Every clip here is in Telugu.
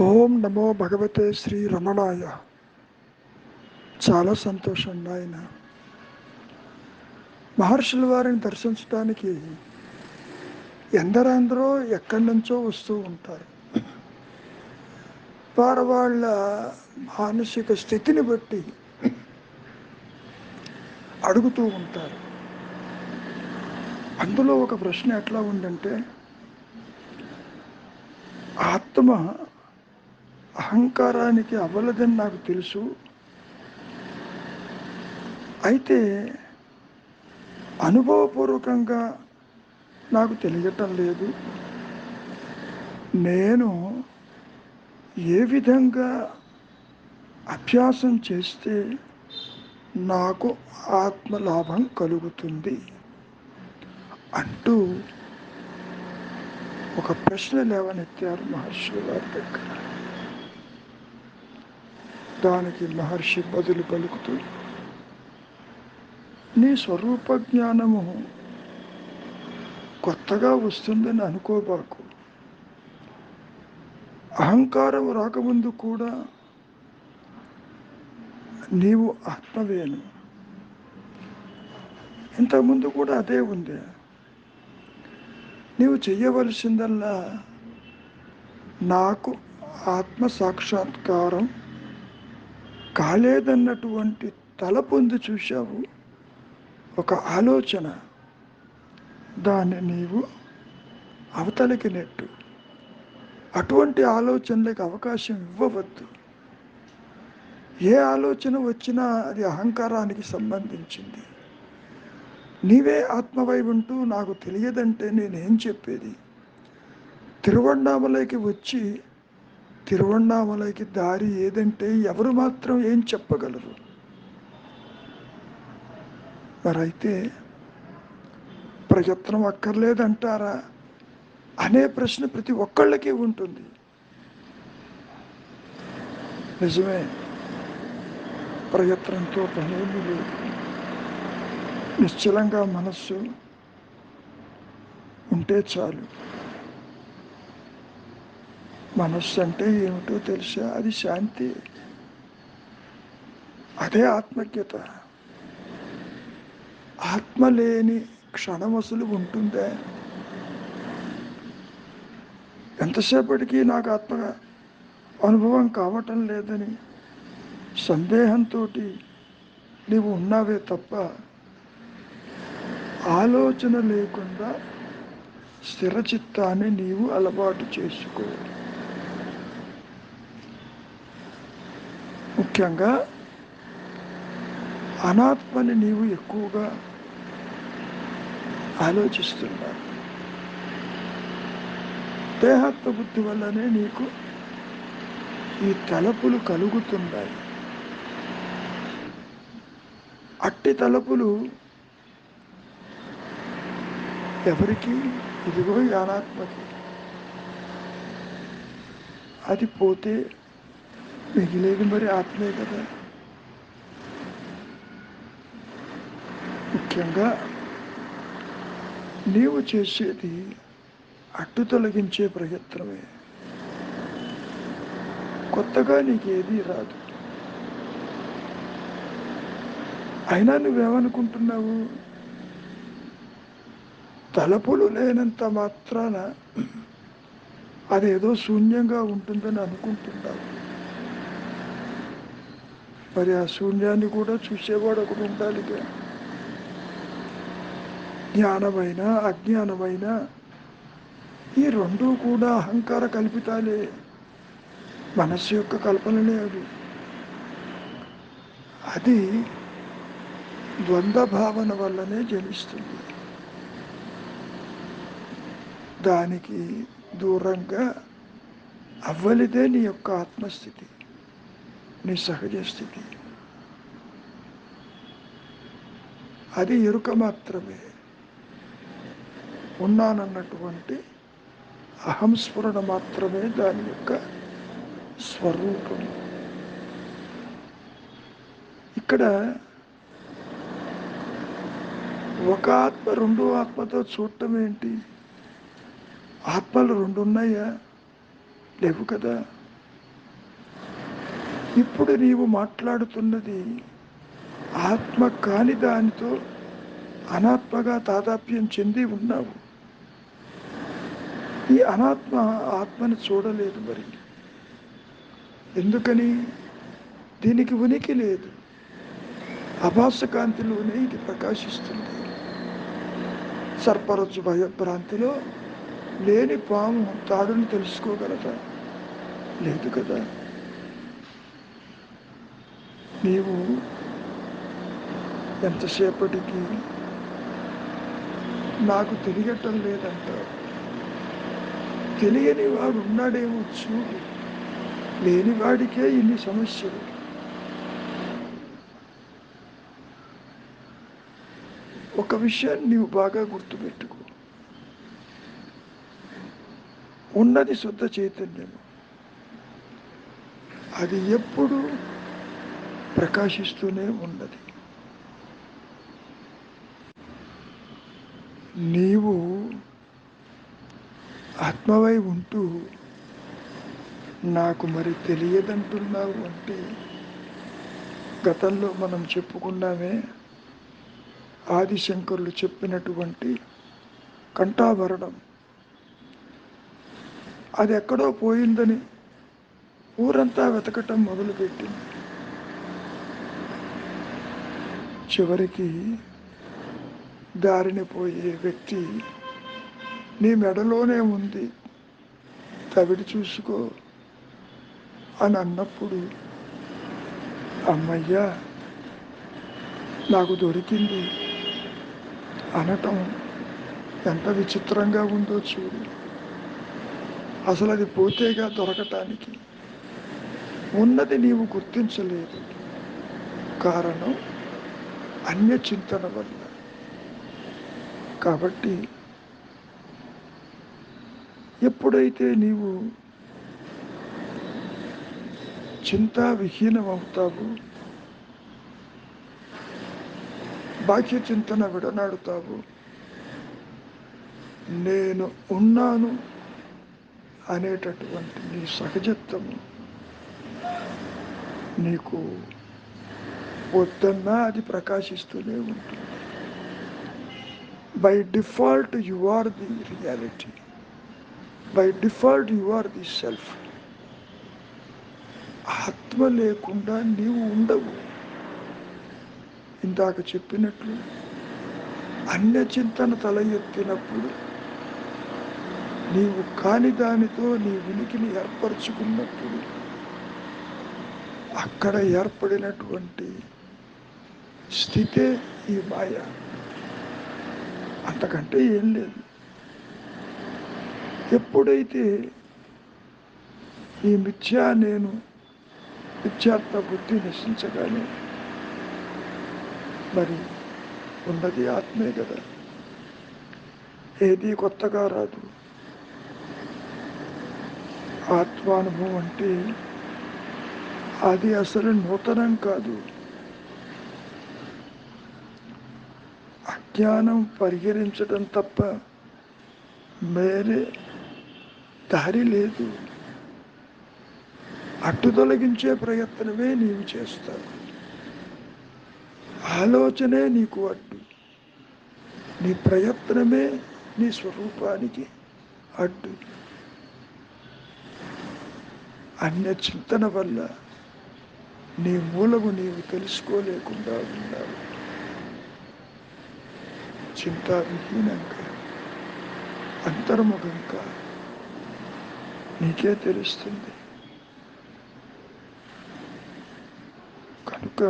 ఓం నమో భగవతే శ్రీ రమణాయ. చాలా సంతోషం నాయన. మహర్షుల వారిని దర్శించడానికి ఎందరందరో ఎక్కడి నుంచో వస్తూ ఉంటారు. వారు వాళ్ళ మానసిక స్థితిని బట్టి అడుగుతూ ఉంటారు. అందులో ఒక ప్రశ్న ఎట్లా ఉందంటే ఆత్మ అహంకారానికి అవ్వలేదని నాకు తెలుసు. అయితే అనుభవపూర్వకంగా నాకు తెలియటం లేదు. నేను ఏ విధంగా అభ్యాసం చేస్తే నాకు ఆత్మలాభం కలుగుతుంది అంటూ ఒక ప్రశ్న లేవనెత్తారు మహర్షుల వారి దగ్గర. దానికి మహర్షి బదులు పలుకుతూ నీ స్వరూప జ్ఞానము కొత్తగా వస్తుందని అనుకోబాకు. అహంకారం రాకముందు కూడా నీవు ఆత్మవేను ఇంతకుముందు కూడా అదే ఉంది. నీవు చెయ్యవలసిందల్లా నాకు ఆత్మ సాక్షాత్కారం కాలేదన్నటువంటి తల పొంది చూశావు? ఒక ఆలోచన. దాన్ని నీవు అవతలికి నెట్టు. అటువంటి ఆలోచనలకు అవకాశం ఇవ్వవద్దు. ఏ ఆలోచన వచ్చినా అది అహంకారానికి సంబంధించింది. నీవే ఆత్మవై ఉంటూ నాకు తెలియదంటే నేనేం చెప్పేది? తిరువണ്ണామలైకి వచ్చి తిరువണ്ണామలైకి దారి ఏదంటే ఎవరు మాత్రం ఏం చెప్పగలరు. మరైతే ప్రయత్నం అక్కర్లేదంటారా అనే ప్రశ్న ప్రతి ఒక్కళ్ళకి ఉంటుంది. నిజమే ప్రయత్నంతో పనేమీ లేదు. నిశ్చలంగా మనస్సు ఉంటే చాలు. మనస్సు అంటే ఏమిటో తెలుసా? అది శాంతి. అదే ఆత్మజ్ఞత. ఆత్మ లేని క్షణమసులు ఉంటుందే. ఎంతసేపటికి నాకు ఆత్మ అనుభవం కావటం లేదని సందేహంతో నీవు ఉన్నావే తప్ప ఆలోచన లేకుండా స్థిరచిత్తాన్ని నీవు అలవాటు చేసుకో ముఖ్యంగా అనాత్మని నీవు ఎక్కువగా ఆలోచిస్తున్నావు దేహాత్మ బుద్ధి వల్లనే నీకు ఈ తలపులు కలుగుతున్నాయి అట్టి తలపులు ఎవరికి? ఇదిగో ఈ అనాత్మకి. అది పోతే మిగిలేదు మరి ఆత్మే కదా. ముఖ్యంగా నీవు చేసేది అడ్డు తొలగించే ప్రయత్నమే. కొత్తగా నీకేది రాదు. అయినా నువ్వేమనుకుంటున్నావు? తలపులు లేనంత మాత్రాన అదేదో శూన్యంగా ఉంటుందని అనుకుంటున్నావు. మరి ఆ శూన్యాన్ని కూడా చూసేవాడు ఒకడు ఉండాలి జ్ఞానమైన అజ్ఞానమైన ఈ రెండూ కూడా అహంకార కల్పితాలే. మనస్సు యొక్క కల్పనలే అవి. అది ద్వంద్వ భావన వల్లనే జనిస్తుంది. దానికి దూరంగా అవ్వలిదే నీ యొక్క ఆత్మస్థితి. నీ సహజ స్థితి అది ఎరుక మాత్రమే. ఉన్నానన్నటువంటి అహంస్ఫురణ మాత్రమే దాని యొక్క స్వరూపం. ఇక్కడ ఒక ఆత్మ రెండు ఆత్మతో చూడటం ఏంటి? ఆత్మలు రెండు ఉన్నాయా లేవు కదా? ఇప్పుడు నీవు మాట్లాడుతున్నది ఆత్మ కాని దానితో అనాత్మగా తాదాప్యం చెంది ఉన్నావు. ఈ అనాత్మ ఆత్మని చూడలేదు మరి. ఎందుకని? దీనికి ఉనికి లేదు. అభాసకాంతిలోనే ఇది ప్రకాశిస్తుంది. సర్పరచు భయభ్రాంతిలో లేని పాము తాడుని తెలుసుకోగలదా? లేదు కదా. నీవు ఎంతసేపటికి నాకు తెలియటం లేదంటావు. తెలియని వాడు ఉన్నాడేమో చూడు. లేనివాడికే ఇన్ని సమస్యలు. ఒక విషయాన్ని నీవు బాగా గుర్తుపెట్టుకో. ఉన్నది శుద్ధ చైతన్యము. అది ఎప్పుడు ప్రకాశిస్తూనే ఉన్నది. నీవు ఆత్మవై ఉంటూ నాకు మరి తెలియదంటున్నావు అంటే గతంలో మనం చెప్పుకున్నామే ఆదిశంకరులు చెప్పినటువంటి కంఠాభరణం. అది ఎక్కడో పోయిందని ఊరంతా వెతకటం మొదలుపెట్టింది. చివరికి దారిని పోయే వ్యక్తి నీ మెడలోనే ఉంది. తవిడి చూసుకో అని అన్నప్పుడు అమ్మయ్యా నాకు దొరికింది. అనటం ఎంత విచిత్రంగా ఉందో చూడు. అసలు అది పోతేగా దొరకటానికి ఉన్నది నీవు గుర్తించలేదు. కారణం అన్య చింతన వల్ల. కాబట్టి ఎప్పుడైతే నీవు చింతా విహీనమవుతావు బాహ్య చింతన విడనాడుతావు నేను ఉన్నాను అనేటటువంటి నీ సహజత్వము నీకు వద్దన్నా అది ప్రకాశిస్తూనే ఉంటుంది by default you are the reality by default you are the self ఆత్మ లేకుండా నీవు ఉండవు ఇందాక చెప్పినట్లు అన్య చింతన తల ఎత్తినప్పుడు నీవు కాని దానితో నీ ఉనికిని ఏర్పరచుకున్నప్పుడు అక్కడ ఏర్పడినటువంటి స్థితే ఈ మాయ. అంతకంటే ఏం లేదు. ఎప్పుడైతే ఈ మిథ్యా నేను మిథ్యాత్మ బుద్ధి నశించగానే మరి ఉన్నది ఆత్మే కదా. ఏది కొత్తగా రాదు. ఆత్మానుభవం అంటే అది అసలు నూతనం కాదు. జ్ఞానం పరిహరించడం తప్ప వేరే దారి లేదు. అడ్డు తొలగించే ప్రయత్నమే నీవు చేస్తావు. ఆలోచనే నీకు అడ్డు. నీ ప్రయత్నమే నీ స్వరూపానికి అడ్డు. అన్య చింతన వల్ల నీ మూలము నీవు తెలుసుకోలేకుండా ఉన్నావు. చింతా విహీనంగా అంతర్ముఖంగా నీకే తెలుస్తుంది. కనుక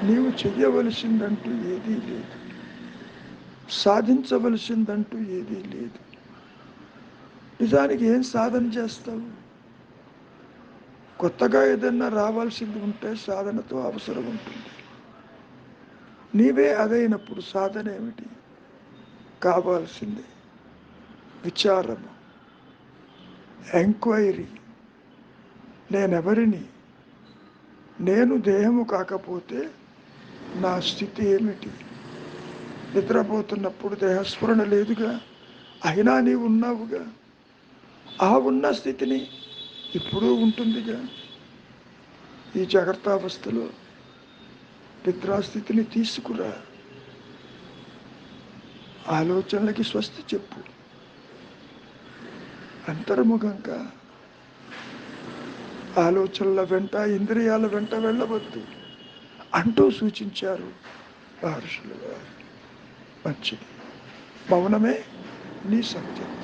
నీవు చెయ్యవలసిందంటూ ఏదీ లేదు. సాధించవలసిందంటూ ఏదీ లేదు. నిజానికి ఏం సాధన చేస్తావు? కొత్తగా ఏదన్నా రావాల్సింది ఉంటే సాధనతో అవసరం ఉంటుంది. నీవే అదైనప్పుడు సాధన ఏమిటి? కావాల్సింది విచారము. ఎంక్వైరీ. నేనెవరిని? నేను దేహము కాకపోతే నా స్థితి ఏమిటి? నిద్రపోతున్నప్పుడు దేహస్ఫురణ లేదుగా? అయినా నీవు ఉన్నావుగా? ఆ ఉన్న స్థితిని ఇప్పుడు ఉంటుందిగా. ఈ జాగ్రత్తావస్థలో నిద్రాస్థితిని తీసుకురా. ఆలోచనలకి స్వస్తి చెప్పు. అంతర్ముఖంగా ఆలోచనల వెంట ఇంద్రియాల వెంట వెళ్ళవద్దు అంటూ సూచించారు మహర్షులు గారు మంచిది. మౌనమే నీ సత్యం.